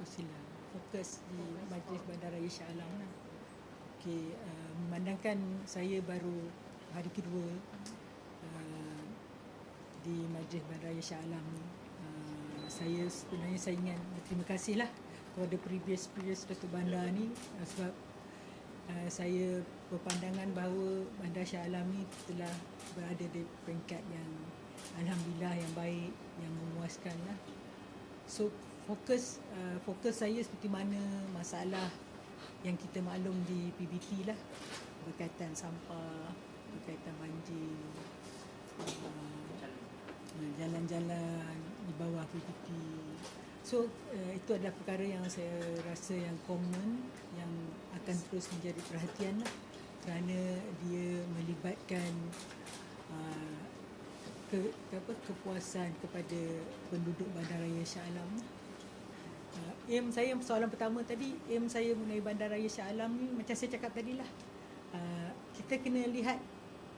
Persila fokus di Majlis Bandaraya Shah Alam lah. Okay, uh, memandangkan saya baru hari kedua uh, di Majlis Bandaraya Shah Alam ni uh, saya sebenarnya saya ingin berterima kasih lah kepada previous previous Datuk Bandar ni uh, sebab uh, saya berpandangan bahawa Bandar Shah Alam ni telah berada di peringkat yang Alhamdulillah yang baik, yang memuaskan lah. So fokus uh, fokus saya seperti mana masalah yang kita maklum di PBT lah berkaitan sampah, berkaitan banjir, uh, jalan-jalan di bawah PBT. So uh, itu adalah perkara yang saya rasa yang common yang akan terus menjadi perhatian lah kerana dia melibatkan uh, ke, ke apa kepuasan kepada penduduk bandaraya Shah Alam. Uh, aim saya soalan pertama tadi, aim saya mengenai bandaraya Shah Alam ni macam saya cakap tadilah. Uh, kita kena lihat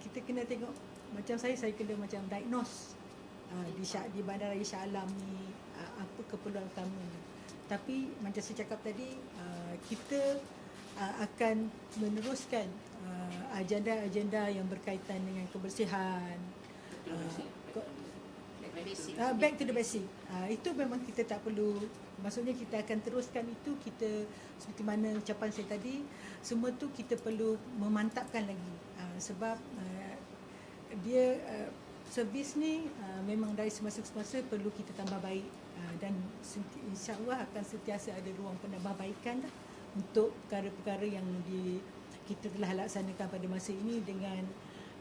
kita kena tengok macam saya saya kena macam diagnose uh, di Shah, di bandaraya Shah Alam ni uh, apa keperluan utama. Tapi macam saya cakap tadi uh, kita uh, akan meneruskan uh, agenda-agenda yang berkaitan dengan kebersihan, Uh, back to the basic. Uh, itu memang kita tak perlu maksudnya kita akan teruskan itu kita seperti mana ucapan saya tadi semua tu kita perlu memantapkan lagi uh, sebab uh, dia uh, servis ni uh, memang dari semasa ke semasa perlu kita tambah baik uh, dan insyaallah akan sentiasa ada ruang penambahbaikan lah untuk perkara-perkara yang di kita telah laksanakan pada masa ini dengan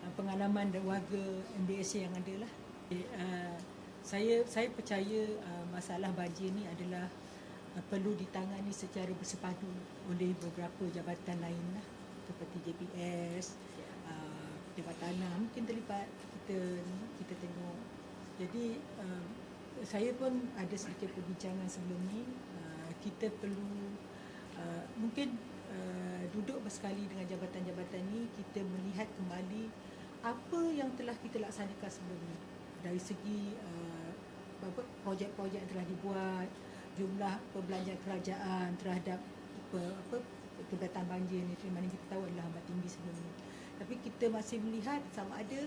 uh, pengalaman dan warga MBSA yang ada lah. Uh, saya saya percaya uh, masalah banjir ni adalah uh, perlu ditangani secara bersepadu oleh beberapa jabatan lain lah. Seperti JPS, uh, Jabatan Tanah mungkin terlibat. Kita kita tengok. Jadi uh, saya pun ada sedikit perbincangan sebelum ni. Uh, kita perlu uh, mungkin uh, duduk bersekali dengan jabatan-jabatan ni. Kita melihat kembali apa yang telah kita laksanakan sebelum ni dari segi uh, projek-projek yang telah dibuat, jumlah perbelanjaan kerajaan terhadap apa, kebatan banjir ni mana kita tahu adalah amat tinggi sebelum ni. Tapi kita masih melihat sama ada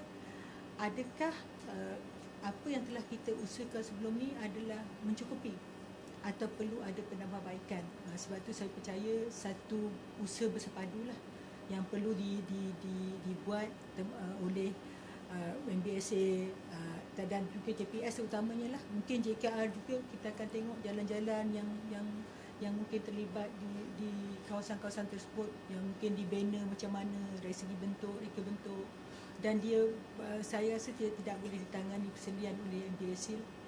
adakah uh, apa yang telah kita usahakan sebelum ni adalah mencukupi atau perlu ada penambahbaikan. Uh, sebab tu saya percaya satu usaha bersepadu lah yang perlu di, di, di, dibuat uh, oleh uh, MBSA uh, dan juga JPS utamanya lah. Mungkin JKR juga kita akan tengok jalan-jalan yang yang yang mungkin terlibat di di kawasan-kawasan tersebut. Yang mungkin dibina macam mana dari segi bentuk, reka bentuk. Dan dia uh, saya rasa dia tidak boleh ditangani persendirian oleh MBSA